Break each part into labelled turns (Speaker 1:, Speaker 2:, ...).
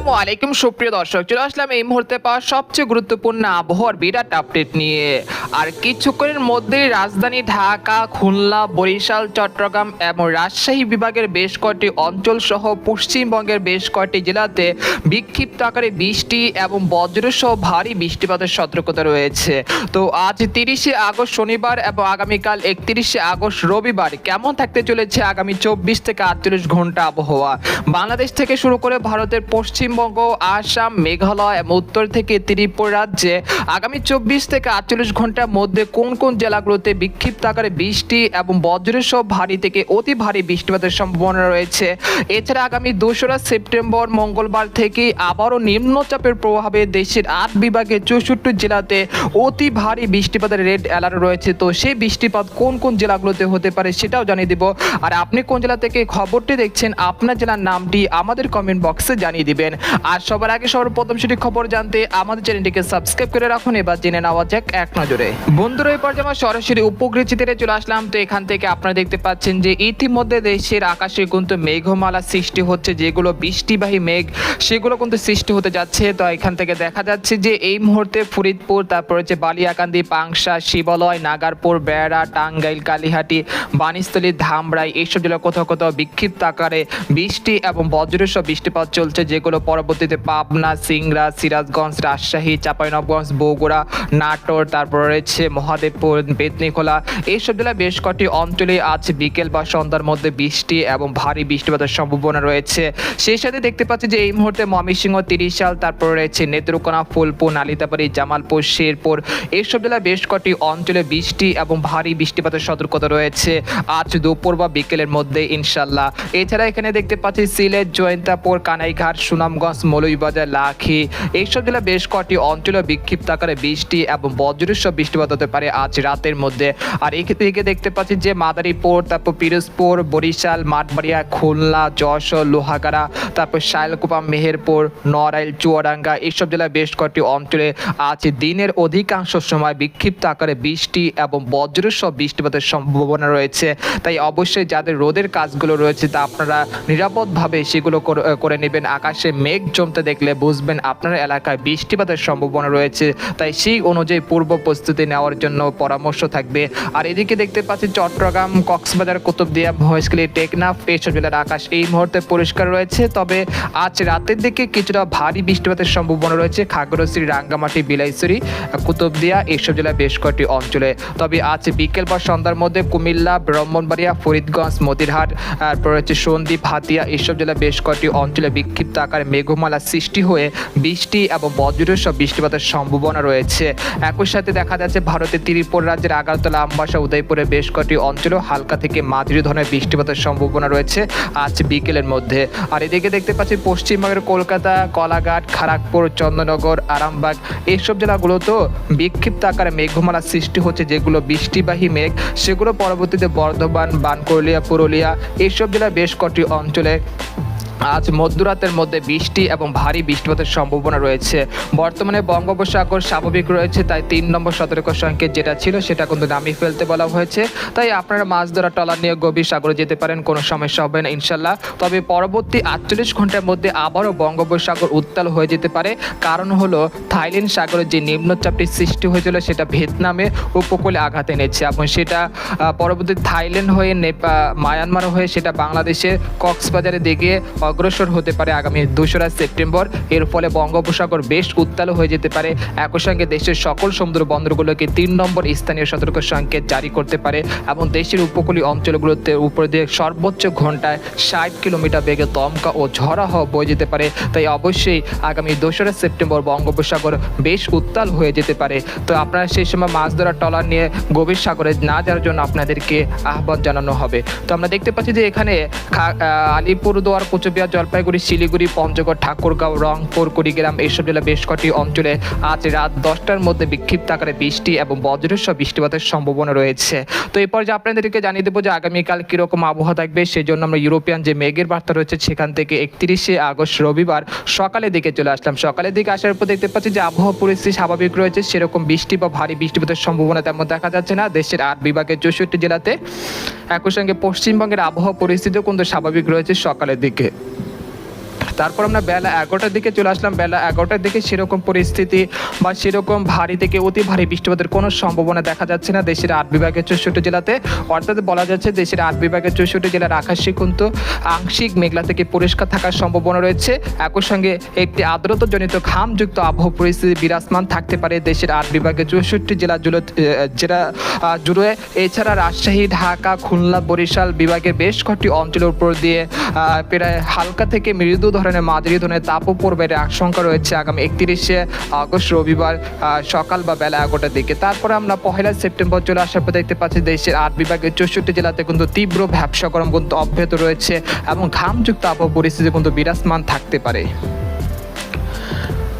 Speaker 1: আসসালামু আলাইকুম, সুপ্রিয় দর্শক। চলে আসলাম এই মুহূর্তে পাওয়া সবচেয়ে গুরুত্বপূর্ণ আবহাওয়ার বিরাট আপডেট নিয়ে। আর কিছুক্ষণের মধ্যেই রাজধানী ঢাকা, খুলনা, বরিশাল, চট্টগ্রাম এবং রাজশাহী বিভাগের বেশ কয়েকটি অঞ্চল সহ পশ্চিমবঙ্গের বেশ কয়েকটি জেলাতে বিক্ষিপ্ত আকারে বৃষ্টি এবং বজ্রসহ ভারী বৃষ্টিপাতের সতর্কতা রয়েছে। তো আজ তিরিশে আগস্ট শনিবার এবং আগামীকাল একত্রিশে আগস্ট রবিবার কেমন থাকতে চলেছে আগামী চব্বিশ থেকে আটচল্লিশ ঘণ্টা আবহাওয়া? বাংলাদেশ থেকে শুরু করে ভারতের পশ্চিমবঙ্গ, আসাম, মেঘালয় এবং উত্তর থেকে ত্রিপুরা রাজ্যে আগামী চব্বিশ থেকে আটচল্লিশ ঘণ্টার মধ্যে কোন কোন জেলাগুলোতে বিক্ষিপ্ত আকারে বৃষ্টি এবং বজ্রসহ ভারী থেকে অতি ভারী বৃষ্টিপাতের সম্ভাবনা রয়েছে? এছাড়া আগামী দোসরা সেপ্টেম্বর, মঙ্গলবার থেকে আবারও নিম্নচাপের প্রভাবে দেশের আট বিভাগে চৌষট্টি জেলাতে অতি ভারী বৃষ্টিপাতের রেড অ্যালার্ট রয়েছে। তো সেই বৃষ্টিপাত কোন কোন জেলাগুলোতে হতে পারে সেটাও জানিয়ে দিব। আর আপনি কোন জেলা থেকে খবরটি দেখছেন, আপনার জেলার নামটি আমাদের কমেন্ট বক্সে জানিয়ে দিবেন। আর সবার আগে, সবার প্রথম সেটি খবর জানতে আমাদের চ্যানেলটিকে সাবস্ক্রাইব করে রাখুন। এবার জেনে নেওয়া যাক এক নজরে। বন্ধুরা এই পর্যায়ে আমরা সরাসরি উপগ্রহ চিত্রে চলে আসলাম, তো এখান থেকে আপনারা দেখতে পাচ্ছেন যে ইতিমধ্যে দেশের আকাশে কিন্তু মেঘমালা সৃষ্টি হচ্ছে, যেগুলো বৃষ্টিবাহী মেঘ, সেগুলো কিন্তু সৃষ্টি হতে যাচ্ছে। তো এখান থেকে দেখা যাচ্ছে যে এই মুহূর্তে ফরিদপুর, তারপর হচ্ছে বালিয়াকান্দি, পাংশা, শিবালয়, নাগারপুর, বেড়া, টাঙ্গাইল, কালীহাটি বানিস্থলী ধামরাই এইসব জেলা কোথাও কোথাও বিক্ষিপ্ত আকারে বৃষ্টি এবং বজ্রসহ বৃষ্টিপাত চলছে, যেগুলো পরবর্তীতে পাবনা, সিংড়া, সিরাজগঞ্জ, রাজশাহী চাঁপাইনবাবগঞ্জ বগুড়া, নাটোর, তারপর রয়েছে মহাদেবপুর, বেতনিখোলা। এইসব জেলায় বেশ কটি অঞ্চলে আজ বিকেল বা সন্ধ্যার মধ্যে বৃষ্টি এবং ভারী বৃষ্টিপাতের সম্ভাবনা রয়েছে। সেই সাথে দেখতে পাচ্ছি যে এই মুহূর্তে ময়মনসিংহ, তিরিশাল, তারপর রয়েছে নেত্রকোনা, ফুলপুর, নালিতাবাড়ি, জামালপুর, শেরপুর। এইসব জেলায় বেশ কটি অঞ্চলে বৃষ্টি এবং ভারী বৃষ্টিপাতের সতর্কতা রয়েছে। আজ দুপুর বা বিকেলের মধ্যে ইনশাল্লাহ। এছাড়া এখানে দেখতে পাচ্ছি সিলেট, জয়ন্তাপুর, কানাইঘাট, সুনামগঞ্জ মৌলভীবাজার, লাখি, এইসব জেলা বেশ কটি অঞ্চলে বিক্ষিপ্ত আকারে বৃষ্টি এবং বজ্রসহ বৃষ্টিপাত হতে পারে আজ রাতের মধ্যে। আর এই দিকে দেখতে পাচ্ছি যে মাদারীপুর, তারপর পিরোজপুর, বরিশাল, মাঠবাড়িয়া, খুলনা, যশোর, লোহাগাড়া, তারপর শাইলকুপা, মেহেরপুর, নড়াইল, চুয়াডাঙ্গা এইসব জেলায় বেশ কয়েকটি অঞ্চলে আজ দিনের অধিকাংশ সময় বিক্ষিপ্ত আকারে বৃষ্টি এবং বজ্রসহ বৃষ্টিপাতের সম্ভাবনা রয়েছে। তাই অবশ্যই যাদের রোদের কাজগুলো রয়েছে তা আপনারা নিরাপদভাবে সেগুলো করে নেবেন। আকাশে মেঘ জমতে দেখলে বুঝবেন আপনার এলাকায় বৃষ্টিপাতের সম্ভাবনা রয়েছে। তাই সেই অনুযায়ী পূর্ব প্রস্তুতি নেওয়ার জন্য পরামর্শ থাকবে। আর এদিকে দেখতে পাচ্ছি চট্টগ্রাম, কক্সবাজার, কুতুবদিয়া, মহেশখালী, টেকনাফ এইসব জেলার আকাশ এই মুহূর্তে পরিষ্কার রয়েছে। তবে আজ রাতের দিকে কিছুটা ভারী বৃষ্টিপাতের সম্ভাবনা রয়েছে। খাগড়শ্রী রাঙ্গামাটি, বিলাইছড়ি, কুতুবদিয়া এইসব জেলার বেশ কয়েকটি অঞ্চলে। তবে আজ বিকেল বা সন্ধ্যার মধ্যে কুমিল্লা, ব্রাহ্মণবাড়িয়া, ফরিদগঞ্জ, মতিরহাট তারপর হচ্ছে সন্দ্বীপ, হাতিয়া এইসব জেলার বেশ কয়েকটি অঞ্চলে বিক্ষিপ্ত আকারে মেঘমালা সৃষ্টি হয়ে বৃষ্টি এবং বজ্রসহ বৃষ্টিপাতের সম্ভাবনা রয়েছে। একই সাথে দেখা যাচ্ছে ভারতের ত্রিপুরা রাজ্যের আগারতলা, আমবাসা উদয়পুরে বেশ কয়েকটি অঞ্চলেও হালকা থেকে মাঝারি ধরনের বৃষ্টিপাতের সম্ভাবনা রয়েছে আজ বিকেলের মধ্যে। আর এদিকে দেখতে পাচ্ছি পশ্চিমবঙ্গের কলকাতা, কলাঘাট খড়গপুর চন্দ্রনগর, আরামবাগ এইসব জেলাগুলোতেও বিক্ষিপ্ত আকারে মেঘমালা সৃষ্টি হচ্ছে, যেগুলো বৃষ্টিবাহী মেঘ। সেগুলো পরবর্তীতে বর্ধমান বানকরলিয়া পুরুলিয়া এইসব জেলার বেশ কটি অঞ্চলে আজ মধ্যরাতের মধ্যে বৃষ্টি এবং ভারী বৃষ্টিপাতের সম্ভাবনা রয়েছে। বর্তমানে বঙ্গোপসাগর স্বাভাবিক রয়েছে, তাই তিন নম্বর সতর্ক সংকেত যেটা ছিল সেটা কিন্তু নামিয়ে ফেলতে বলা হয়েছে। তাই আপনারা মাছ ধরা টলার নিয়ে গভীর সাগরে যেতে পারেন, কোনো সমস্যা হবে না, ইনশাল্লাহ। তবে পরবর্তী আটচল্লিশ ঘণ্টার মধ্যে আবারও বঙ্গোপসাগর উত্তাল হয়ে যেতে পারে। কারণ হলো, থাইল্যান্ড সাগরে যে নিম্নচাপটি সৃষ্টি হয়েছিল সেটা ভিয়েতনামে উপকূলে আঘাত এনেছে এবং সেটা পরবর্তী থাইল্যান্ড হয়ে নেপা, মায়ানমার হয়ে সেটা বাংলাদেশের কক্সবাজারের দিকে অগ্রসর হতে পারে আগামী দোসরা সেপ্টেম্বর। এর ফলে বঙ্গোপসাগর বেশ উত্তাল হয়ে যেতে পারে। একই সঙ্গে দেশের সকল সমুদ্র বন্দরগুলোকে তিন নম্বর স্থানীয় সতর্ক সংকেত জারি করতে পারে এবং দেশের উপকূলীয় অঞ্চলগুলোতে উপর দিয়ে সর্বোচ্চ ঘন্টায় ষাট কিলোমিটার বেগে দমকা ও ঝড়া হওয়া বয়ে যেতে পারে। তাই অবশ্যই আগামী দোসরা সেপ্টেম্বর বঙ্গোপসাগর বেশ উত্তাল হয়ে যেতে পারে। তো আপনারা সেই সময় মাছ ধরার টলার নিয়ে গভীর সাগরে না যাওয়ার জন্য আপনাদেরকে আহ্বান জানানো হবে। তো আমরা দেখতে পাচ্ছি যে এখানে আলিপুরদুয়ার, কুচবিহার জলপাইগুড়ি, শিলিগুড়ি, পঞ্চগড়, ঠাকুরগাঁও, রংপুর, কুড়িগ্রাম এইসব জেলা বেশ কটি অঞ্চলে আজ রাত দশটার মধ্যে বিক্ষিপ্ত আকারে বৃষ্টি এবং বজ্রসহ বৃষ্টিপাতের সম্ভাবনা রয়েছে। তো এরপর যে আপনাদেরকে জানিয়ে দেবো যে আগামীকাল কীরকম আবহাওয়া থাকবে সেই জন্য আমরা ইউরোপিয়ান যে মেঘের বার্তা রয়েছে সেখান থেকে একত্রিশে আগস্ট রবিবার সকালের দিকে চলে আসলাম। সকালের দিকে আসার পর দেখতে পাচ্ছি যে আবহাওয়া পরিস্থিতি স্বাভাবিক রয়েছে, সেরকম বৃষ্টি বা ভারী বৃষ্টিপাতের সম্ভাবনা তেমন দেখা যাচ্ছে না। দেশের আট বিভাগের চৌষট্টি জেলাতে একই সঙ্গে পশ্চিমবঙ্গের আবহাওয়া পরিস্থিতিও কিন্তু স্বাভাবিক রয়েছে সকালের দিকে। তারপর আমরা বেলা এগারোটার দিকে চলে আসলাম। বেলা এগারোটার দিকে সেরকম পরিস্থিতি বা সেরকম ভারী থেকে অতি ভারী বৃষ্টিপাতের কোনো সম্ভাবনা দেখা যাচ্ছে না দেশের আট বিভাগের চৌষট্টি জেলাতে। অর্থাৎ বলা যাচ্ছে দেশের আট বিভাগের চৌষট্টি জেলার আকাশে কিন্তু আংশিক মেঘলা থেকে পরিষ্কার থাকার সম্ভাবনা রয়েছে। একই সঙ্গে একটি আর্দ্রতাজনিত ঘামযুক্ত আবহাওয়া পরিস্থিতি বিরাজমান থাকতে পারে দেশের আট বিভাগের চৌষট্টি জেলা জুড়ে জেলা জুড়ে। এছাড়া রাজশাহী, ঢাকা, খুলনা, বরিশাল বিভাগের বেশ কয়েকটি অঞ্চলের উপর দিয়ে প্রায় হালকা থেকে মৃদু ধরনের মাঝারি ধরনের তাপও পড়বের আশঙ্কা রয়েছে আগামী একত্রিশে আগস্ট রবিবার সকাল বা বেলা এগারোটার দিকে। তারপরে আমরা পহেলা সেপ্টেম্বর চলে আসার পর দেখতে পাচ্ছি দেশের আট বিভাগের চৌষট্টি জেলাতে কিন্তু তীব্র ব্যবসা গরম কিন্তু অব্যাহত রয়েছে এবং ঘামযুক্ত আবহাওয়া পরিস্থিতি কিন্তু বিরাজমান থাকতে পারে।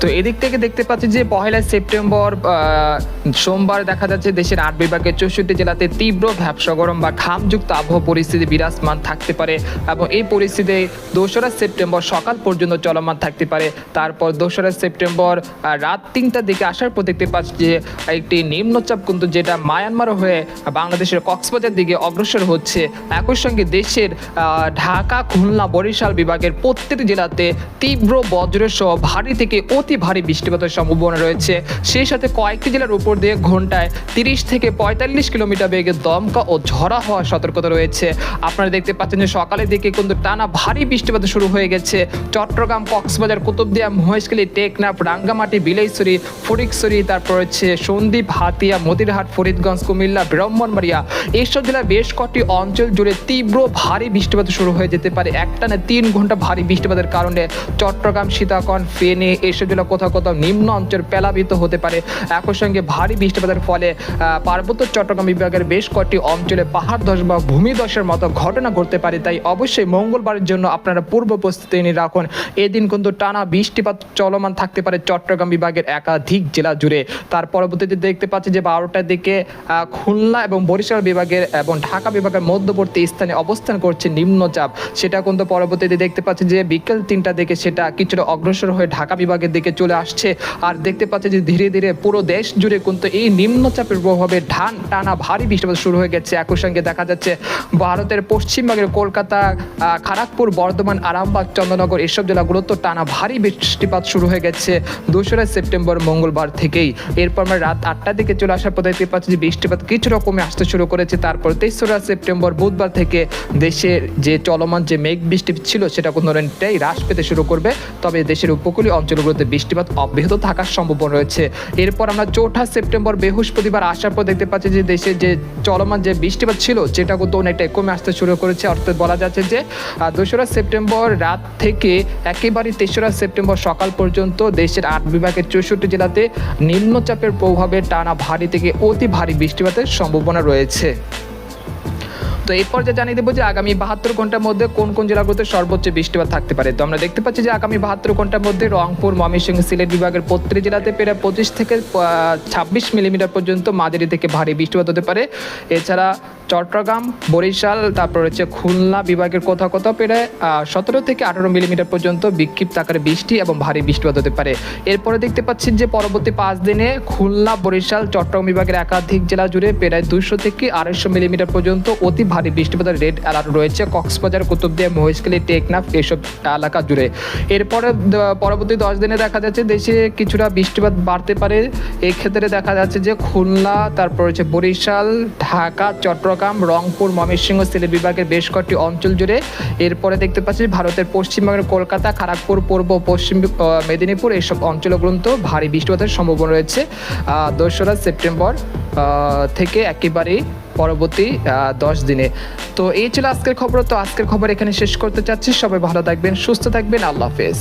Speaker 1: তো এদিক থেকে দেখতে পাচ্ছি যে পহেলা সেপ্টেম্বর সোমবার দেখা যাচ্ছে দেশের আট বিভাগের চৌষট্টি জেলাতে তীব্র ব্যবসা গরম বা ঘামযুক্ত আবহাওয়া পরিস্থিতি বিরাজমান থাকতে পারে এবং এই পরিস্থিতি দোসরা সেপ্টেম্বর সকাল পর্যন্ত চলমান থাকতে পারে। তারপর দোসরা সেপ্টেম্বর রাত তিনটার দিকে আসার পর দেখতে পাচ্ছি যে একটি নিম্নচাপ কিন্তু যেটা মায়ানমার হয়ে বাংলাদেশের কক্সবাজার দিকে অগ্রসর হচ্ছে। একই সঙ্গে দেশের ঢাকা, খুলনা, বরিশাল বিভাগের প্রত্যেকটি জেলাতে তীব্র বজ্রসহ ভারী থেকে অতি ভারী বৃষ্টিপাতের সম্ভাবনা রয়েছে। সেই সাথে কয়েকটি জেলার উপর দিয়ে ঘন্টায় তিরিশ থেকে পঁয়তাল্লিশ কিলোমিটার বেগে দমকা ও ঝরা হওয়ার সতর্কতা রয়েছে। আপনারা দেখতে পাচ্ছেন যে সকালের দিকে কিন্তু টানা ভারী বৃষ্টিপাত শুরু হয়ে গেছে। চট্টগ্রাম, কক্সবাজার, কুতুবদিয়া, মহেশখালী, টেকনাফ, রাঙ্গামাটি বিলাইছড়ি ফটিকছড়ি তারপর হচ্ছে সন্দ্বীপ, হাতিয়া, মতিরহাট, ফরিদগঞ্জ, কুমিল্লা, ব্রাহ্মণবাড়িয়া এইসব জেলার বেশ কয়েকটি অঞ্চল জুড়ে তীব্র ভারী বৃষ্টিপাত শুরু হয়ে যেতে পারে। একটানা তিন ঘণ্টা ভারী বৃষ্টিপাতের কারণে চট্টগ্রাম সীতাকন ফেনে এইসব জেলা কোথাও কোথাও নিম্ন অঞ্চল প্লাবিত হতে পারে। একই সঙ্গে ভারী বৃষ্টিপাতের ফলে পার্বত্য চট্টগ্রাম বিভাগের বেশ কয়েকটি অঞ্চলে পাহাড় ধস বা ভূমিধসের মতো ঘটনা ঘটতে পারে। তাই অবশ্যই মঙ্গলবারের জন্য আপনারা পূর্ব প্রস্তুতি নিয়ে রাখুন। এদিন কিন্তু টানা বৃষ্টিপাত চলমান থাকতে পারে চট্টগ্রাম বিভাগের একাধিক জেলা জুড়ে। তার পরবর্তীতে দেখতে পাচ্ছি যে বারোটার দিকে খুলনা এবং বরিশাল বিভাগের এবং ঢাকা বিভাগের মধ্যবর্তী স্থানে অবস্থান করছে নিম্নচাপ। সেটা কিন্তু পরবর্তীতে দেখতে পাচ্ছি যে বিকেল তিনটা দিকে সেটা কিছুটা অগ্রসর হয়ে ঢাকা বিভাগের দিকে চলে আসছে। আর দেখতে পাচ্ছি যে ধীরে ধীরে পুরো দেশ জুড়ে কিন্তু এই নিম্নচাপের প্রভাবে ধান টানা ভারী বৃষ্টিপাত শুরু হয়ে গেছে। একই সঙ্গে দেখা যাচ্ছে ভারতের পশ্চিমবঙ্গের কলকাতা খড়গপুর বর্ধমান, আরামবাগ, চন্দ্রনগর এসব জেলাগুলোতে টানা ভারী বৃষ্টিপাত শুরু হয়ে গেছে দোসরা সেপ্টেম্বর মঙ্গলবার থেকেই। এরপর আমরা রাত আটটার দিকে চলে আসার পর দেখতে পাচ্ছি যে বৃষ্টিপাত কিছু রকমে আসতে শুরু করেছে। তারপর তেসরা সেপ্টেম্বর বুধবার থেকে দেশের যে চলমান যে মেঘ বৃষ্টি ছিল সেটা কোনো হ্রাস পেতে শুরু করবে। তবে দেশের উপকূলীয় অঞ্চলগুলোতে বৃষ্টিপাত অব্যাহত থাকার সম্ভাবনা রয়েছে। এরপর আমরা চৌঠা সেপ্টেম্বর বৃহস্পতিবার আসার পর দেখতে পাচ্ছি যে দেশে যে চলমান যে বৃষ্টিপাত ছিল, সেটা কিন্তু অনেকটাই কমে আসতে শুরু করেছে। অর্থাৎ বলা যাচ্ছে যে দোসরা সেপ্টেম্বর রাত থেকে একেবারে তেসরা সেপ্টেম্বর সকাল পর্যন্ত দেশের আট বিভাগের চৌষট্টি জেলাতে নিম্নচাপের প্রভাবে টানা ভারী থেকে অতি ভারী বৃষ্টিপাতের সম্ভাবনা রয়েছে। তো এরপর যে জানিয়ে দেবো যে আগামী বাহাত্তর ঘণ্টার মধ্যে কোন কোন জেলাগুলোতে সর্বোচ্চ বৃষ্টিপাত থাকতে পারে। তো আমরা দেখতে পাচ্ছি যে আগামী বাহাত্তর ঘণ্টার মধ্যে রংপুর, ময়মনসিংহ, সিলেট বিভাগের প্রত্যেক জেলাতে প্রায় পঁচিশ থেকে ছাব্বিশ মিলিমিটার পর্যন্ত মাঝারি থেকে ভারী বৃষ্টিপাত হতে পারে। এছাড়া চট্টগ্রাম, বরিশাল, তারপর হচ্ছে খুলনা বিভাগের কোথাও কোথাও প্রায় সতেরো থেকে আঠারো মিলিমিটার পর্যন্ত বিক্ষিপ্ত আকারে বৃষ্টি এবং ভারী বৃষ্টিপাত হতে পারে। এরপরে দেখতে পাচ্ছি যে পরবর্তী পাঁচ দিনে খুলনা, বরিশাল, চট্টগ্রাম বিভাগের একাধিক জেলা জুড়ে প্রায় দুইশো থেকে আড়াইশো মিলিমিটার পর্যন্ত অতি ভারী বৃষ্টিপাতের রেড অ্যালার্ট রয়েছে কক্সবাজার, কুতুবদিয়া, মহেশখালী, টেকনাফ এসব এলাকা জুড়ে। এরপরে পরবর্তী দশ দিনে দেখা যাচ্ছে দেশে কিছুটা বৃষ্টিপাত বাড়তে পারে। এক্ষেত্রে দেখা যাচ্ছে যে খুলনা, তারপর হচ্ছে বরিশাল, ঢাকা, চট্টগ্রাম রংপুর, ময়মনসিংহ সিলেট বিভাগের বেশ কয়েকটি অঞ্চল জুড়ে এরপরে দেখতে পাচ্ছি ভারতের পশ্চিমবঙ্গের কলকাতা খড়গপুর পূর্ব, পশ্চিম মেদিনীপুর এইসব অঞ্চলগুলোতেও ভারী বৃষ্টিপাতের সম্ভাবনা রয়েছে। দোসরা সেপ্টেম্বর থেকে একেবারেই পরবর্তী দশ দিনে। তো এই ছিল আজকের খবর। তো আজকের খবর এখানে শেষ করতে চাচ্ছি। সবাই ভালো থাকবেন, সুস্থ থাকবেন। আল্লাহ হাফেজ।